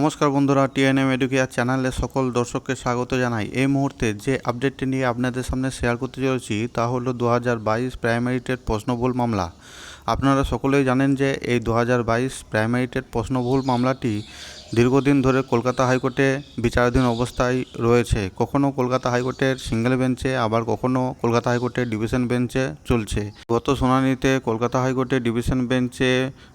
নমস্কার বন্ধুরা TNM educare চ্যানেলে সকল দর্শককে স্বাগত জানাই। এই মুহূর্তে যে আপডেটটি নিয়ে আপনাদের সামনে শেয়ার করতে চলেছি, তা হল দু হাজার বাইশ প্রাইমারি টেট প্রশ্নভুল মামলা। আপনারা সকলেই জানেন যে এই দু হাজার বাইশ প্রাইমারি টেট প্রশ্নভুল মামলাটি দীর্ঘদিন ধরে কলকাতা হাইকোর্টে বিচারাধীন অবস্থায় রয়েছে, কখনো কলকাতা হাইকোর্টের সিঙ্গেল বেঞ্চে, আবার কখনো কলকাতা হাইকোর্টের ডিভিশন বেঞ্চে চলছে। গত শুনানিতে কলকাতা হাইকোর্টের ডিভিশন বেঞ্চে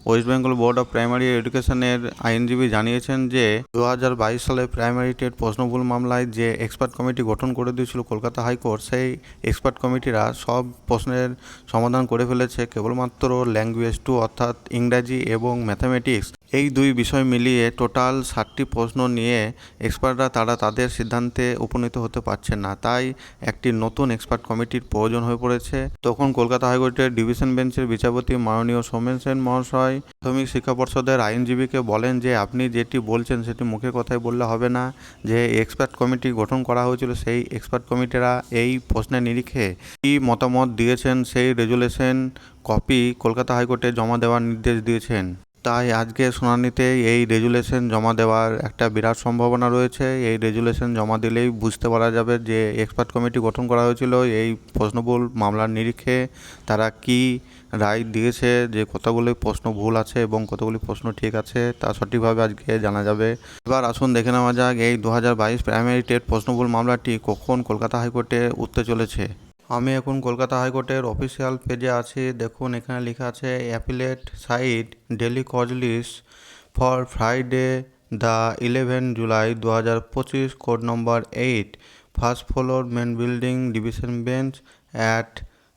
West Bengal Board of Primary এডুকেশনের আইনজীবী জানিয়েছেন যে দু হাজার বাইশ সালে প্রাইমারি টেট প্রশ্নভুল মামলায় যে এক্সপার্ট কমিটি গঠন করে দিয়েছিল কলকাতা হাইকোর্ট, সেই এক্সপার্ট কমিটিরা সব প্রশ্নের সমাধান করে ফেলেছে কেবলমাত্র ল্যাঙ্গুয়েজ টু, অর্থাৎ ইংরাজি এবং ম্যাথামেটিক্স। এই দুই বিষয় মিলিয়ে টোটাল ষাটটি প্রশ্ন নিয়ে এক্সপার্টরা তারা তাদের সিদ্ধান্তে উপনীত হতে পারছে না। তাই একটি নতুন এক্সপার্ট কমিটির প্রয়োজন হয়ে পড়েছে। তখন কলকাতা হাইকোর্টের ডিভিশন বেঞ্চের বিচারপতি মাননীয় সৌমেন সেন মহাশয় প্রাথমিক শিক্ষা পর্ষদের আইনজীবীকে বলেন যে, আপনি যেটি বলছেন সেটি মুখে কথায় বললে হবে না। যে এক্সপার্ট কমিটি গঠন করা হয়েছিল সেই এক্সপার্ট কমিটিরা এই প্রশ্নের নিরিখে কী মতামত দিয়েছেন সেই রেজুলেশন কপি কলকাতা হাইকোর্টে জমা দেওয়ার নির্দেশ দিয়েছেন। তাই আজকে শুনানিতে এই রেজুলেশন জমা দেওয়ার একটা বিরাট সম্ভাবনা রয়েছে। এই রেজুলেশন জমা দিলেই বুঝতে পারা যাবে যে এক্সপার্ট কমিটি গঠন করা হয়েছিল, এই প্রশ্নবুল মামলার নিরিখে তারা কি রায় দিয়েছে, যে কতগুলি প্রশ্ন ভুল আছে এবং কতগুলি প্রশ্ন ঠিক আছে তা সঠিকভাবে আজকে জানা যাবে। এবার আসুন দেখে নেওয়া যাক, এই দু হাজার বাইশ প্রাইমারি টেট প্রশ্নবুল মামলাটি কখন কলকাতা হাইকোর্টে উঠতে চলেছে? আমি এখন কলকাতা হাইকোর্টের অফিসিয়াল পেজে আছি। দেখুন, এখানে লেখা আছে, appellate side daily cause list for Friday the eleven July দু হাজার পঁচিশ code number eight, first floor main building division bench at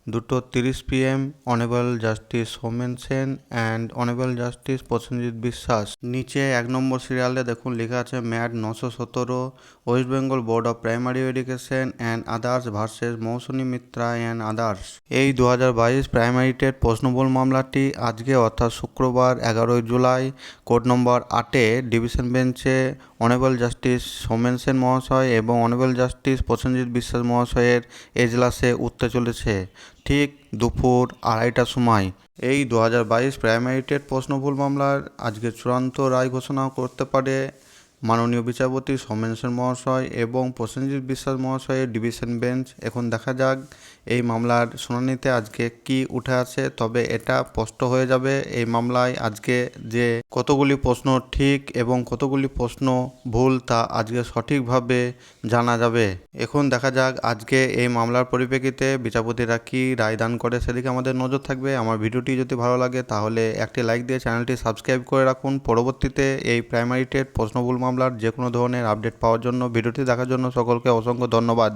দুটো তিরিশ PM honourable justice Somen Sen and honourable justice Prasenjit Biswas নিচে এক নম্বর সিরিয়ালে দেখুন, লেখা আছে ম্যাট নশো সতেরো West Bengal Board of Primary Education and others versus Mousumi Mitra and others এই দু হাজার বাইশ প্রাইমারি টেট প্রশ্নবল মামলাটি আজকে অর্থাৎ শুক্রবার এগারোই জুলাই কোর্ট নম্বর আটে, ডিভিশন বেঞ্চে অনেবল জাস্টিস সোমেন সেন মহাশয় এবং অনেবল জাস্টিস প্রসেনজিৎ বিশ্বাস মহাশয়ের এজলাসে উঠতে চলেছে ঠিক দুপুর আড়াইটার সময়। এই দু হাজার বাইশ প্রাইমারি টেট প্রশ্নভুল মামলার আজকে চূড়ান্ত রায় ঘোষণা করতে পারে মাননীয় বিচারপতি সৌমেন সেন মহাশয় এবং প্রসেনজিৎ বিশ্বাস মহাশয়ের ডিভিশন বেঞ্চ। এখন দেখা যাক এই মামলার শুনানিতে আজকে কি উঠে আছে তবে এটা স্পষ্ট হয়ে যাবে এই মামলায় আজকে যে কতগুলি প্রশ্ন ঠিক এবং কতগুলি প্রশ্ন ভুল তা আজকে সঠিকভাবে জানা যাবে। এখন দেখা যাক আজকে এই মামলার পরিপ্রেক্ষিতে বিচারপতিরা কি রায়দান করে, সেদিকে আমাদের নজর থাকবে। আমার ভিডিওটি যদি ভালো লাগে তাহলে একটি লাইক দিয়ে চ্যানেলটি সাবস্ক্রাইব করে রাখুন। পরবর্তীতে এই প্রাইমারি টেট প্রশ্নভুল মামলার যে কোনো ধরনের আপডেট পাওয়ার জন্য ভিডিওটি দেখার জন্য সকলকে অসংখ্য ধন্যবাদ।